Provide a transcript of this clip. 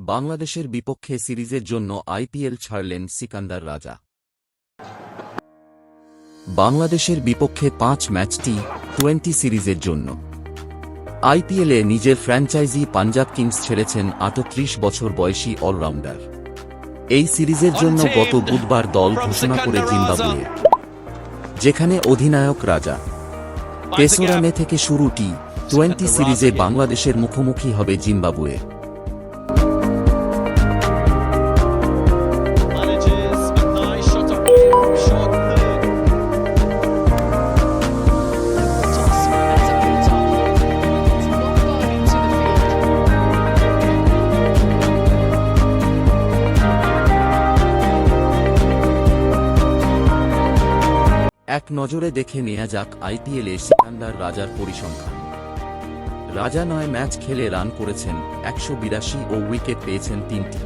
বাংলাদেশের বিপক্ষে সিরিজের জন্য আইপিএল ছাড়লেন সিকান্দার রাজা। বাংলাদেশের বিপক্ষে পাঁচ ম্যাচটি টোয়েন্টি সিরিজের জন্য। আইপিএলে নিজের ফ্র্যাঞ্চাইজি পাঞ্জাব কিংস ছেড়েছেন আটত্রিশ বছর বয়সী অলরাউন্ডার। এই সিরিজের জন্য গত বুধবার দল ঘোষণা করে জিম্বাবুয়ে। যেখানে অধিনায়ক রাজা। তেসরা মে থেকে শুরুটি টোয়েন্টি সিরিজে বাংলাদেশের মুখোমুখি হবে জিম্বাবুয়ে। এক নজরে দেখে নেওয়া যাক আইপিএলে সিকান্দার রাজার পরিসংখ্যান। রাজা নয় ম্যাচ খেলে রান করেছেন একশো বিরাশি ও উইকেট পেয়েছেন তিনটি।